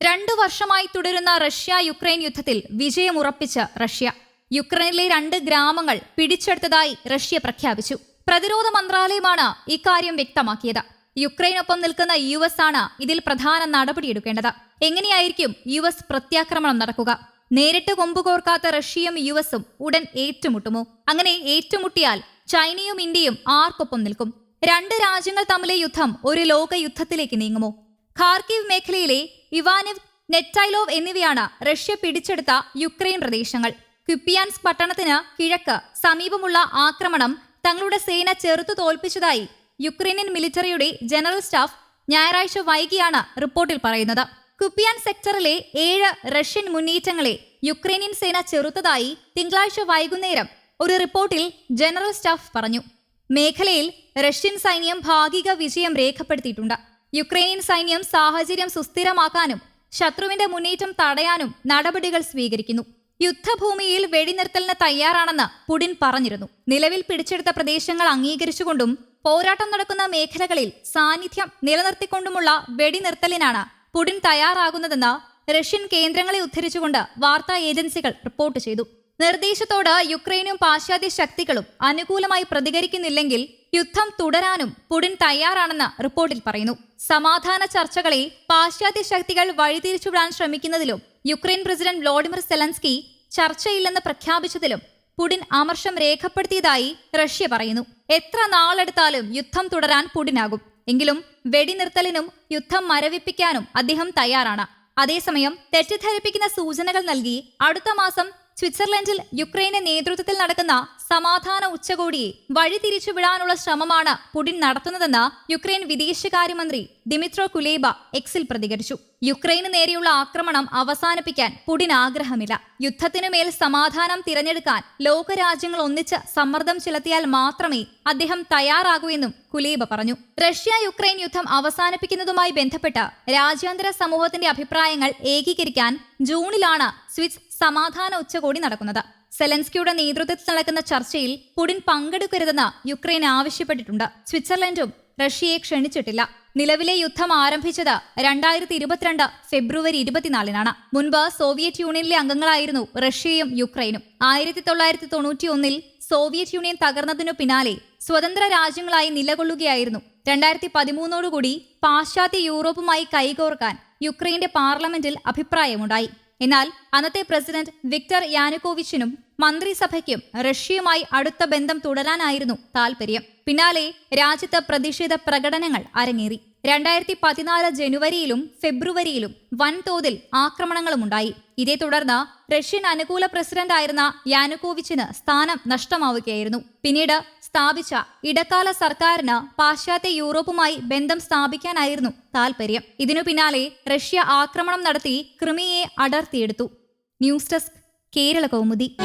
രണ്ടു വർഷമായി തുടരുന്ന റഷ്യ യുക്രൈൻ യുദ്ധത്തിൽ വിജയമുറപ്പിച്ച് റഷ്യ. യുക്രൈനിലെ രണ്ട് ഗ്രാമങ്ങൾ പിടിച്ചെടുത്തതായി റഷ്യ പ്രഖ്യാപിച്ചു. പ്രതിരോധ മന്ത്രാലയമാണ് ഇക്കാര്യം വ്യക്തമാക്കിയത്. യുക്രൈനൊപ്പം നിൽക്കുന്ന യു എസ് ആണ് ഇതിൽ പ്രധാന നടപടിയെടുക്കേണ്ടത്. എങ്ങനെയായിരിക്കും യു എസ് പ്രത്യാക്രമണം നടക്കുക? നേരിട്ട് കൊമ്പുകോർക്കാത്ത റഷ്യയും യു എസും ഉടൻ ഏറ്റുമുട്ടുമോ? അങ്ങനെ ഏറ്റുമുട്ടിയാൽ ചൈനയും ഇന്ത്യയും ആർക്കൊപ്പം നിൽക്കും? രണ്ട് രാജ്യങ്ങൾ തമ്മിലെ യുദ്ധം ഒരു ലോക യുദ്ധത്തിലേക്ക് നീങ്ങുമോ? ഖാർക്കിവ് മേഖലയിലെ ഇവാനിവ് നെറ്റൈലോവ് എന്നിവയാണ് റഷ്യ പിടിച്ചെടുത്ത യുക്രൈൻ പ്രദേശങ്ങൾ. ക്യുപ്പിയാൻസ് പട്ടണത്തിന് കിഴക്ക് സമീപമുള്ള ആക്രമണം തങ്ങളുടെ സേന ചെറുത്തു തോൽപ്പിച്ചതായി യുക്രൈനിയൻ മിലിറ്ററിയുടെ ജനറൽ സ്റ്റാഫ് ഞായറാഴ്ച വൈകിയാണ് റിപ്പോർട്ടിൽ പറയുന്നത്. കുപ്പിയാൻ സെക്ടറിലെ ഏഴ് റഷ്യൻ മുന്നേറ്റങ്ങളെ യുക്രൈനിയൻ സേന ചെറുത്തതായി തിങ്കളാഴ്ച വൈകുന്നേരം ഒരു റിപ്പോർട്ടിൽ ജനറൽ സ്റ്റാഫ് പറഞ്ഞു. മേഖലയിൽ റഷ്യൻ സൈന്യം ഭാഗിക വിജയം രേഖപ്പെടുത്തിയിട്ടുണ്ട്. യുക്രൈനിയൻ സൈന്യം സാഹചര്യം സുസ്ഥിരമാക്കാനും ശത്രുവിന്റെ മുന്നേറ്റം തടയാനും നടപടികൾ സ്വീകരിക്കുന്നു. യുദ്ധഭൂമിയിൽ വെടിനിർത്തലിന് തയ്യാറാണെന്ന് പുടിൻ പറഞ്ഞിരുന്നു. നിലവിൽ പിടിച്ചെടുത്ത പ്രദേശങ്ങൾ അംഗീകരിച്ചുകൊണ്ടും പോരാട്ടം നടക്കുന്ന മേഖലകളിൽ സാന്നിധ്യം നിലനിർത്തിക്കൊണ്ടുമുള്ള വെടിനിർത്തലിനാണ് പുടിൻ തയ്യാറാകുന്നതെന്ന് റഷ്യൻ കേന്ദ്രങ്ങളെ ഉദ്ധരിച്ചുകൊണ്ട് വാർത്താ ഏജൻസികൾ റിപ്പോർട്ട് ചെയ്തു. നിർദ്ദേശത്തോട് യുക്രൈനും പാശ്ചാത്യ ശക്തികളും അനുകൂലമായി പ്രതികരിക്കുന്നില്ലെങ്കിൽ യുദ്ധം തുടരാനും പുടിൻ തയ്യാറാണെന്ന് റിപ്പോർട്ടിൽ പറയുന്നു. സമാധാന ചർച്ചകളെ പാശ്ചാത്യ ശക്തികൾ വഴിതിരിച്ചുവിടാൻ ശ്രമിക്കുന്നതിലും യുക്രൈൻ പ്രസിഡന്റ് വ്ളോഡിമിർ സെലൻസ്കി ചർച്ചയില്ലെന്ന് പ്രഖ്യാപിച്ചതിലും പുടിൻ അമർഷം രേഖപ്പെടുത്തിയതായി റഷ്യ പറയുന്നു. എത്ര നാളെടുത്താലും യുദ്ധം തുടരാൻ പുടിനാകും. എങ്കിലും വെടിനിർത്തലിനും യുദ്ധം മരവിപ്പിക്കാനും അദ്ദേഹം തയ്യാറാണ്. അതേസമയം തെറ്റിദ്ധരിപ്പിക്കുന്ന സൂചനകൾ നൽകി അടുത്ത മാസം സ്വിറ്റ്സർലൻഡിൽ യുക്രൈന്റെ നേതൃത്വത്തിൽ നടക്കുന്ന സമാധാന ഉച്ചകോടിയെ വഴിതിരിച്ചുവിടാനുള്ള ശ്രമമാണ് പുടിൻ നടത്തുന്നതെന്ന് യുക്രൈൻ വിദേശകാര്യമന്ത്രി ദിമിത്രോ കുലേബ എക്സിൽ പ്രതികരിച്ചു. യുക്രൈന് നേരെയുള്ള ആക്രമണം അവസാനിപ്പിക്കാൻ പുടിൻ ആഗ്രഹമില്ല. യുദ്ധത്തിനു മേൽ സമാധാനം തിരഞ്ഞെടുക്കാൻ ലോകരാജ്യങ്ങൾ ഒന്നിച്ച് സമ്മർദ്ദം ചെലുത്തിയാൽ മാത്രമേ അദ്ദേഹം തയ്യാറാകൂ എന്നും കുലീബ പറഞ്ഞു. റഷ്യ യുക്രൈൻ യുദ്ധം അവസാനിപ്പിക്കുന്നതുമായി ബന്ധപ്പെട്ട് രാജ്യാന്തര സമൂഹത്തിന്റെ അഭിപ്രായങ്ങൾ ഏകീകരിക്കാൻ ജൂണിലാണ് സ്വിസ് സമാധാന ഉച്ചകോടി നടക്കുന്നത്. സെലൻസ്കിയുടെ നേതൃത്വത്തിൽ നടക്കുന്ന ചർച്ചയിൽ പുടിൻ പങ്കെടുക്കരുതെന്ന് യുക്രൈൻ ആവശ്യപ്പെട്ടിട്ടുണ്ട്. സ്വിറ്റ്സർലൻഡും റഷ്യയെ ക്ഷണിച്ചിട്ടില്ല. നിലവിലെ യുദ്ധം ആരംഭിച്ചത് രണ്ടായിരത്തി ഇരുപത്തിരണ്ട് ഫെബ്രുവരി ഇരുപത്തിനാലിനാണ്. മുൻപ് സോവിയറ്റ് യൂണിയനിലെ അംഗങ്ങളായിരുന്നു റഷ്യയും യുക്രൈനും. ആയിരത്തി തൊള്ളായിരത്തി തൊണ്ണൂറ്റി ഒന്നിൽ സോവിയറ്റ് യൂണിയൻ തകർന്നതിനു പിന്നാലെ സ്വതന്ത്ര രാജ്യങ്ങളായി നിലകൊള്ളുകയായിരുന്നു. രണ്ടായിരത്തി പതിമൂന്നോടുകൂടി പാശ്ചാത്യ യൂറോപ്പുമായി കൈകോർക്കാൻ യുക്രൈന്റെ പാർലമെന്റിൽ അഭിപ്രായമുണ്ടായി. എന്നാൽ അന്നത്തെ പ്രസിഡന്റ് വിക്ടർ യാനുകോവിച്ചിനും മന്ത്രിസഭയ്ക്കും റഷ്യയുമായി അടുത്ത ബന്ധം തുടരാനായിരുന്നു താൽപര്യം. പിന്നാലെ രാജ്യത്ത് പ്രതിഷേധ പ്രകടനങ്ങൾ അരങ്ങേറി. രണ്ടായിരത്തി പതിനാല് ജനുവരിയിലും ഫെബ്രുവരിയിലും വൻതോതിൽ ആക്രമണങ്ങളുമുണ്ടായി. ഇതേ തുടർന്ന് റഷ്യൻ അനുകൂല പ്രസിഡന്റായിരുന്ന യാനുകോവിച്ചിന് സ്ഥാനം നഷ്ടമാവുകയായിരുന്നു. പിന്നീട് സ്ഥാപിച്ച ഇടക്കാല സർക്കാരിന് പാശ്ചാത്യ യൂറോപ്പുമായി ബന്ധം സ്ഥാപിക്കാനായിരുന്നു താൽപര്യം. ഇതിനു പിന്നാലെ റഷ്യ ആക്രമണം നടത്തി ക്രിമിയെ അടർത്തിയെടുത്തു. News desk Kerala Kaumudi